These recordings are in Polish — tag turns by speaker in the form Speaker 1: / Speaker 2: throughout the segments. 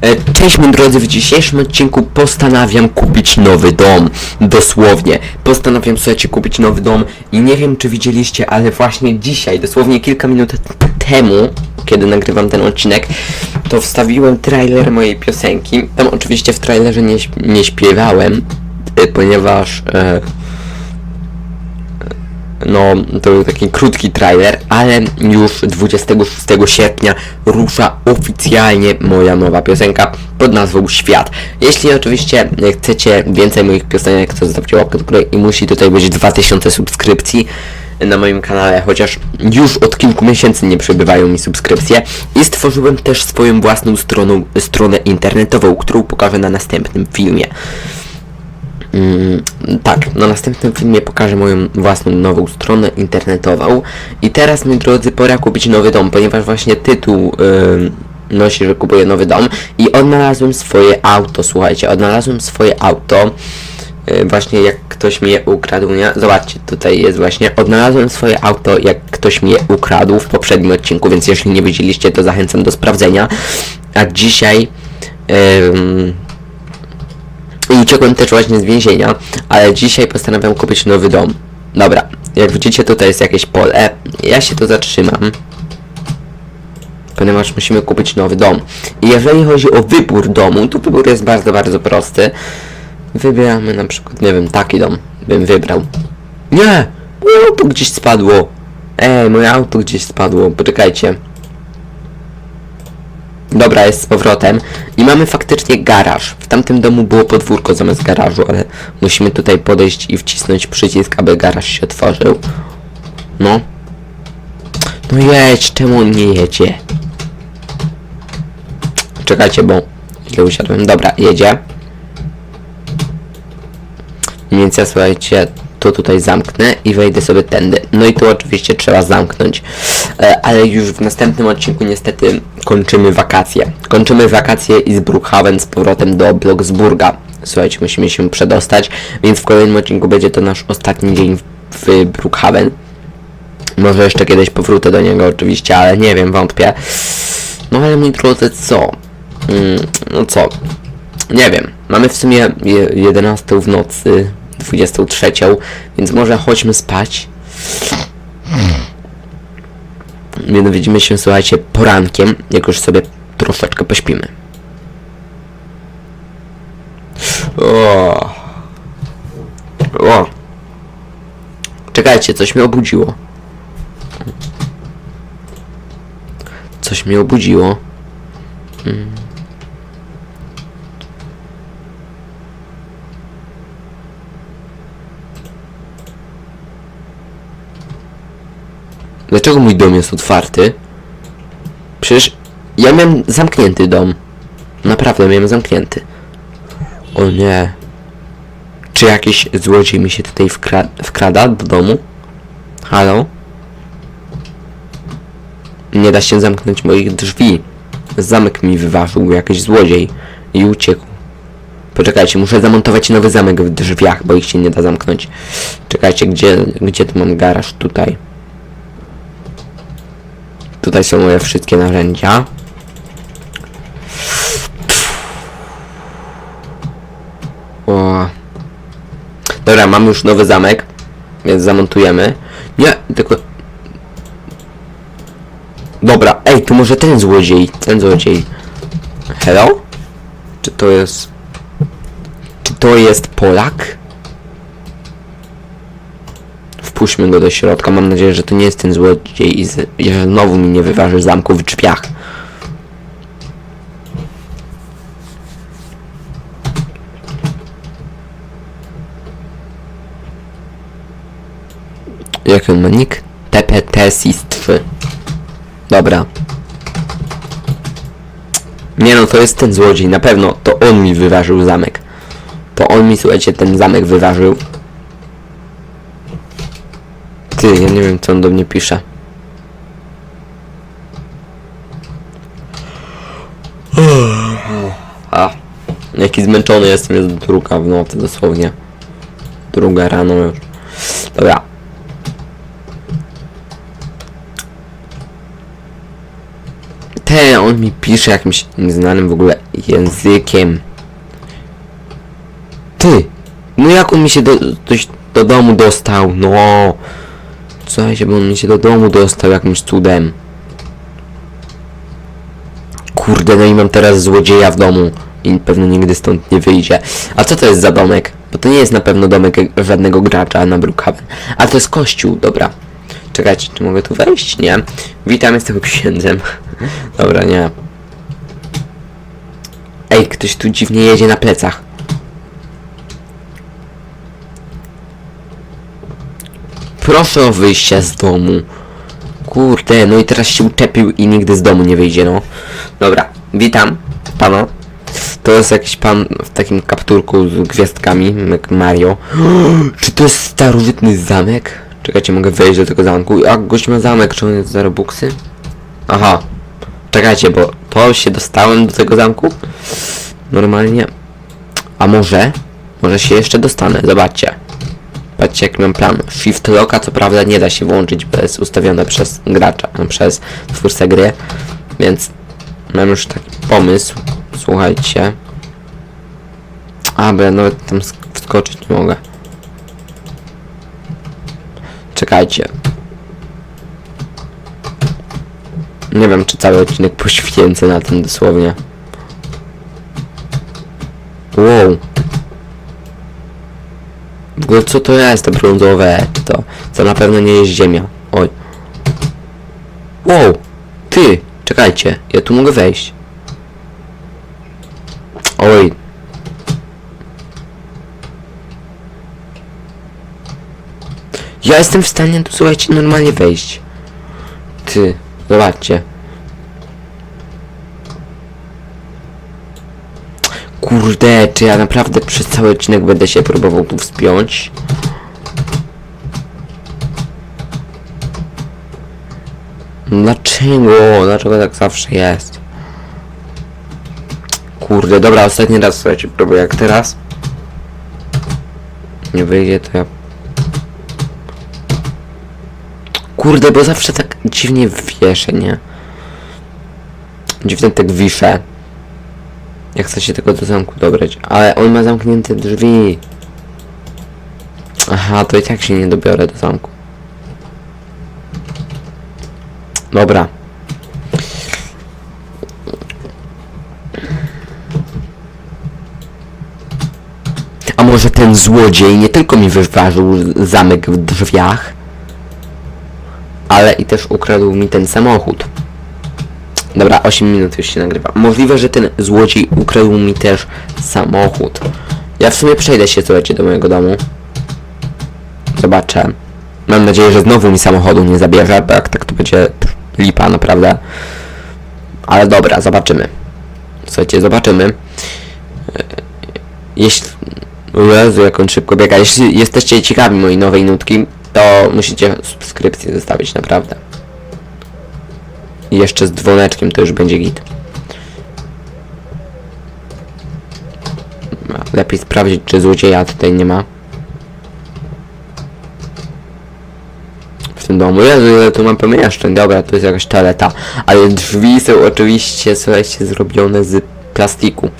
Speaker 1: E, Cześć moi drodzy, w dzisiejszym odcinku postanawiam kupić nowy dom. Dosłownie. Postanawiam słuchajcie kupić nowy dom i nie wiem czy widzieliście, ale właśnie dzisiaj, dosłownie kilka minut temu, kiedy nagrywam ten odcinek, to wstawiłem trailer mojej piosenki. Tam oczywiście w trailerze nie, nie śpiewałem, e, ponieważ... E, no, to był taki krótki trailer, ale już 26 sierpnia rusza oficjalnie moja nowa piosenka pod nazwą Świat. Jeśli oczywiście chcecie więcej moich piosenek, to zostawcie łapkę do i musi tutaj być 2000 subskrypcji na moim kanale, chociaż już od kilku miesięcy nie przebywają mi subskrypcje i stworzyłem też swoją własną stroną, stronę internetową, którą pokażę na następnym filmie. Mm, tak, na następnym filmie pokażę moją własną nową stronę internetową. I teraz, moi drodzy, pora kupić nowy dom, ponieważ właśnie tytuł yy, nosi, że kupuję nowy dom. I odnalazłem swoje auto, słuchajcie, odnalazłem swoje auto. Yy, właśnie jak ktoś mi je ukradł, nie? Zobaczcie, tutaj jest właśnie, odnalazłem swoje auto, jak ktoś mi je ukradł w poprzednim odcinku, więc jeśli nie widzieliście, to zachęcam do sprawdzenia. A dzisiaj... Yy, uciekłem też właśnie z więzienia, ale dzisiaj postanawiam kupić nowy dom. Dobra, jak widzicie tutaj jest jakieś pole, ja się tu zatrzymam. Ponieważ musimy kupić nowy dom. I jeżeli chodzi o wybór domu, to wybór jest bardzo, bardzo prosty. Wybieramy na przykład, nie wiem, taki dom bym wybrał. Nie! Moje auto gdzieś spadło. Ej, moje auto gdzieś spadło, poczekajcie. Dobra, jest z powrotem. I mamy faktycznie garaż. W tamtym domu było podwórko zamiast garażu, ale musimy tutaj podejść i wcisnąć przycisk, aby garaż się otworzył. No. No jedź, czemu on nie jedzie? Czekajcie, bo źle usiadłem. Dobra, jedzie. Więc ja słuchajcie, to tutaj zamknę i wejdę sobie tędy. No i tu oczywiście trzeba zamknąć. E, ale już w następnym odcinku niestety kończymy wakacje. Kończymy wakacje i z Brookhaven z powrotem do Bloksburga. Słuchajcie, musimy się przedostać, więc w kolejnym odcinku będzie to nasz ostatni dzień w, Brookhaven. Może jeszcze kiedyś powrócę do niego oczywiście, ale nie wiem, wątpię. No ale mój drodzy, co? Mm, no co? Nie wiem. Mamy w sumie je- 11 w nocy, 23, więc może chodźmy spać. Więc widzimy się, słuchajcie, porankiem, jak już sobie troszeczkę pośpimy. O. O. Czekajcie, coś mnie obudziło. Coś mnie obudziło. Mm. Dlaczego mój dom jest otwarty? Przecież ja miałem zamknięty dom. Naprawdę miałem zamknięty. O nie. Czy jakiś złodziej mi się tutaj wkra wkrada do domu? Halo? Nie da się zamknąć moich drzwi. Zamek mi wyważył jakiś złodziej i uciekł. Poczekajcie, muszę zamontować nowy zamek w drzwiach, bo ich się nie da zamknąć. Czekajcie, gdzie, gdzie tu mam garaż? Tutaj. Tutaj są moje wszystkie narzędzia. O. Dobra, mam już nowy zamek, więc zamontujemy. Nie, tylko... Dobra, ej, tu może ten złodziej, ten złodziej. Hello? Czy to jest... Czy to jest Polak? Wpuśćmy go do środka. Mam nadzieję, że to nie jest ten złodziej i że znowu mi nie wyważy zamku w drzwiach. Jak on ma nick? TPTSIS-3. Dobra. Nie no, to jest ten złodziej, na pewno. To on mi wyważył zamek. To on mi, słuchajcie, ten zamek wyważył. Ty, ja nie wiem co on do mnie pisze. A, jaki zmęczony jestem, jest druga w nocy dosłownie. Druga rano już. Dobra. Kurde, on mi pisze jakimś nieznanym w ogóle językiem. Ty! No jak on mi się do, doś- do domu dostał? No! Słuchajcie, bo on mi się do domu dostał jakimś cudem. Kurde, no i mam teraz złodzieja w domu. I pewno nigdy stąd nie wyjdzie. A co to jest za domek? Bo to nie jest na pewno domek żadnego gracza na Brookhaven. A to jest kościół, dobra. Czekajcie, czy mogę tu wejść? Nie. Witam, jestem księdzem. Dobra, nie. Ej, ktoś tu dziwnie jedzie na plecach. Proszę o wyjście z domu. Kurde, no i teraz się uczepił i nigdy z domu nie wyjdzie, no. Dobra, witam pana. To jest jakiś pan w takim kapturku z gwiazdkami, jak Mario. Czy to jest starożytny zamek? Czekajcie, mogę wejść do tego zamku. A gość ma zamek, czy on jest za robuxy? Aha. Czekajcie, bo to się dostałem do tego zamku? Normalnie. A może? Może się jeszcze dostanę, zobaczcie. Patrzcie jaki mam plan. Shift locka co prawda nie da się włączyć, jest ustawione przez gracza, przez twórcę gry. Więc mam już taki pomysł. Słuchajcie. A, bo ja nawet tam sk- wskoczyć nie mogę. Czekajcie. Nie wiem, czy cały odcinek poświęcę na tym dosłownie. Wow. Ogóle co to jest te brązowe? To, to na pewno nie jest ziemia. Oj. Wow. Ty, czekajcie. Ja tu mogę wejść. Oj. Ja jestem w stanie tu, słuchajcie, normalnie wejść. Ty, zobaczcie. Kurde, czy ja naprawdę przez cały odcinek będę się próbował tu wspiąć? Dlaczego? Dlaczego tak zawsze jest? Kurde, dobra, ostatni raz słuchajcie, próbuję jak teraz. Nie wyjdzie, to ja... Kurde, bo zawsze tak dziwnie wieszę, nie? Dziwnie tak wiszę. Ja chcę się tego do zamku dobrać, ale on ma zamknięte drzwi. Aha, to i tak się nie dobiorę do zamku. Dobra. A może ten złodziej nie tylko mi wyważył zamek w drzwiach, ale i też ukradł mi ten samochód. Dobra, 8 minut już się nagrywa. Możliwe, że ten złodziej ukradł mi też samochód. Ja w sumie przejdę się, słuchajcie, do mojego domu. Zobaczę. Mam nadzieję, że znowu mi samochodu nie zabierze, bo jak tak to będzie lipa, naprawdę. Ale dobra, zobaczymy. Słuchajcie, zobaczymy. E, Jeśli... Jezu, jak on szybko biega. Jeśli jesteście ciekawi mojej nowej nutki, to musicie subskrypcję zostawić, naprawdę. Jeszcze z dzwoneczkiem to już będzie git. Lepiej sprawdzić, czy złodzieja tutaj nie ma. W tym domu. Jezu, ile tu mam pomieszczeń. Dobra, to jest jakaś toaleta. Ale drzwi są oczywiście, słuchajcie, zrobione z plastiku.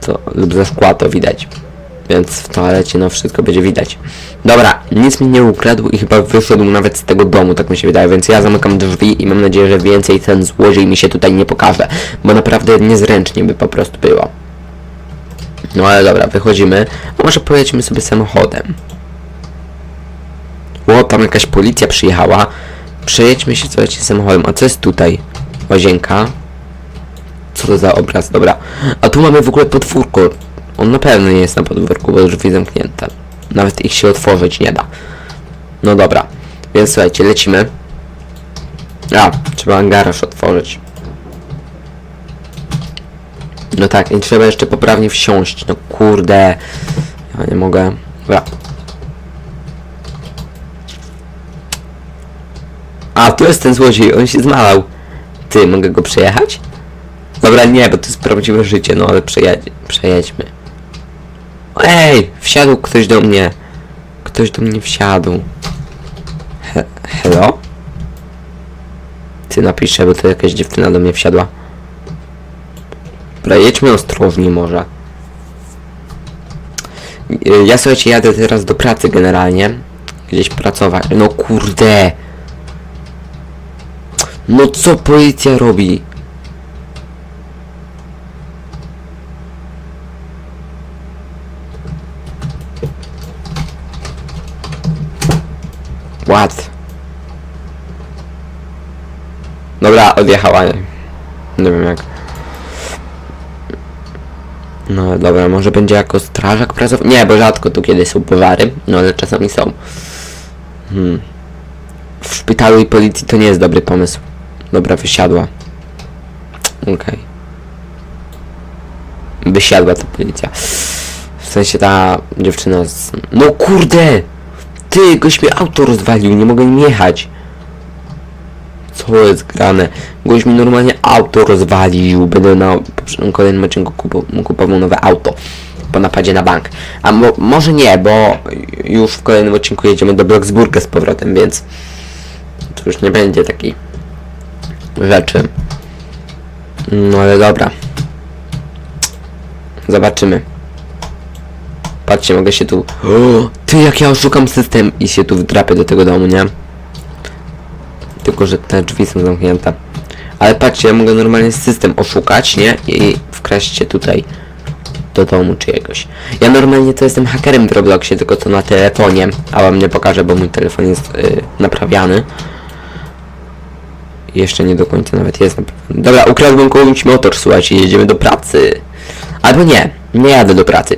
Speaker 1: To, lub ze szkła, to widać. Więc w toalecie no wszystko będzie widać. Dobra, nic mi nie ukradł i chyba wyszedł nawet z tego domu, tak mi się wydaje, więc ja zamykam drzwi i mam nadzieję, że więcej ten złodziej mi się tutaj nie pokaże, bo naprawdę niezręcznie by po prostu było. No ale dobra, wychodzimy. A może pojedźmy sobie samochodem. O, tam jakaś policja przyjechała. Przejedźmy się, słuchajcie, samochodem. A co jest tutaj? Łazienka. Co to za obraz? Dobra. A tu mamy w ogóle podwórko. On na pewno nie jest na podwórku, bo drzwi zamknięte. Nawet ich się otworzyć nie da. No dobra. Więc słuchajcie, lecimy. A, trzeba garaż otworzyć. No tak, i trzeba jeszcze poprawnie wsiąść. No kurde. Ja nie mogę. Dobra. A, tu jest ten złodziej, on się zmalał. Ty, mogę go przejechać? Dobra, nie, bo to jest prawdziwe życie, no ale przejedź, przejedźmy. Ej, wsiadł ktoś do mnie. Ktoś do mnie wsiadł. He hello? Ty napiszę, bo to jakaś dziewczyna do mnie wsiadła. Dobra, jedźmy ostrożnie może. Ja słuchajcie, jadę teraz do pracy generalnie. Gdzieś pracować. No kurde. No co policja robi? Ład. Dobra, odjechała. Nie wiem jak. No dobra, może będzie jako strażak pracował? Nie, bo rzadko tu kiedy są powary, no ale czasami są. Hmm. W szpitalu i policji to nie jest dobry pomysł. Dobra, wysiadła. Okej. Wysiadła ta policja. W sensie ta dziewczyna z... No kurde! Ty, goś mi auto rozwalił, nie mogę nim jechać. Co jest grane? Goś mi normalnie auto rozwalił. Będę na poprzednim kolejnym odcinku kupował nowe auto. Po napadzie na bank. A mo może nie, bo już w kolejnym odcinku jedziemy do Bloksburga z powrotem, więc to już nie będzie takiej rzeczy. No ale dobra. Zobaczymy. Patrzcie, mogę się tu... O, ty, jak ja oszukam system i się tu wdrapię do tego domu, nie? Tylko, że te drzwi są zamknięte. Ale patrzcie, ja mogę normalnie system oszukać, nie? I wkraść się tutaj do domu czyjegoś. Ja normalnie to jestem hakerem w Robloxie, tylko to na telefonie, a wam nie pokażę, bo mój telefon jest yy, naprawiany. Jeszcze nie do końca nawet jest naprawiony. Dobra, ukradłem komuś motor, słuchajcie, jedziemy do pracy. Albo nie, nie jadę do pracy.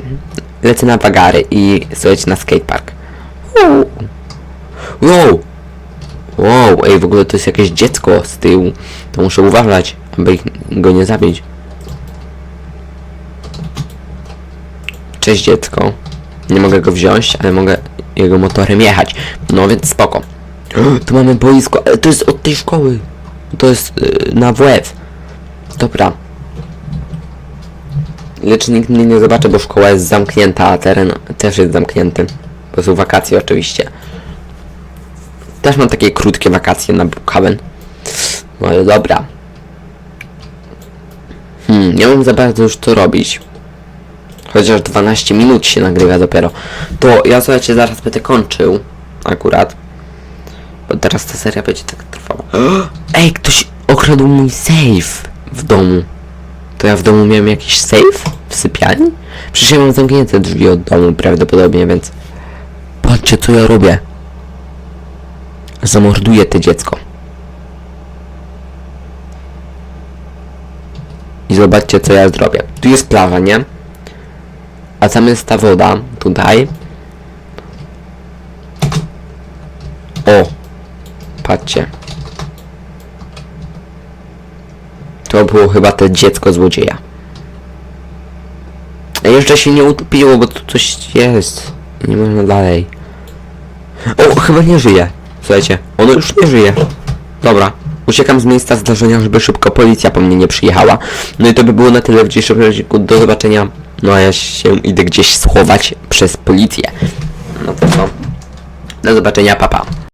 Speaker 1: Lecę na wagary i słuchajcie na skatepark. Wow. Wow. Ej, w ogóle to jest jakieś dziecko z tyłu. To muszę uważać, aby go nie zabić. Cześć dziecko. Nie mogę go wziąć, ale mogę jego motorem jechać. No więc spoko. Tu mamy boisko, ale to jest od tej szkoły. To jest yy, na WF. Dobra. Lecz nikt mnie nie zobaczy, bo szkoła jest zamknięta, a teren też jest zamknięty. Bo są wakacje oczywiście. Też mam takie krótkie wakacje na Brookhaven. No ale dobra. Hmm, nie mam za bardzo już co robić. Chociaż 12 minut się nagrywa dopiero. To ja słuchajcie, zaraz będę kończył. Akurat. Bo teraz ta seria będzie tak trwała. Ej, ktoś okradł mój safe w domu. To ja w domu miałem jakiś safe? W sypialni? Przecież ja mam zamknięte drzwi od domu prawdopodobnie, więc... Patrzcie co ja robię. Zamorduję te dziecko. I zobaczcie co ja zrobię. Tu jest plaża, nie? A tam jest ta woda, tutaj. O! Patrzcie. To było chyba to dziecko złodzieja. Jeszcze się nie utopiło, bo tu coś jest. Nie można dalej. O, chyba nie żyje. Słuchajcie, ono już nie żyje. Dobra. Uciekam z miejsca zdarzenia, żeby szybko policja po mnie nie przyjechała. No i to by było na tyle w dzisiejszym odcinku. Do zobaczenia. No a ja się idę gdzieś schować przez policję. No to co? Do zobaczenia, papa.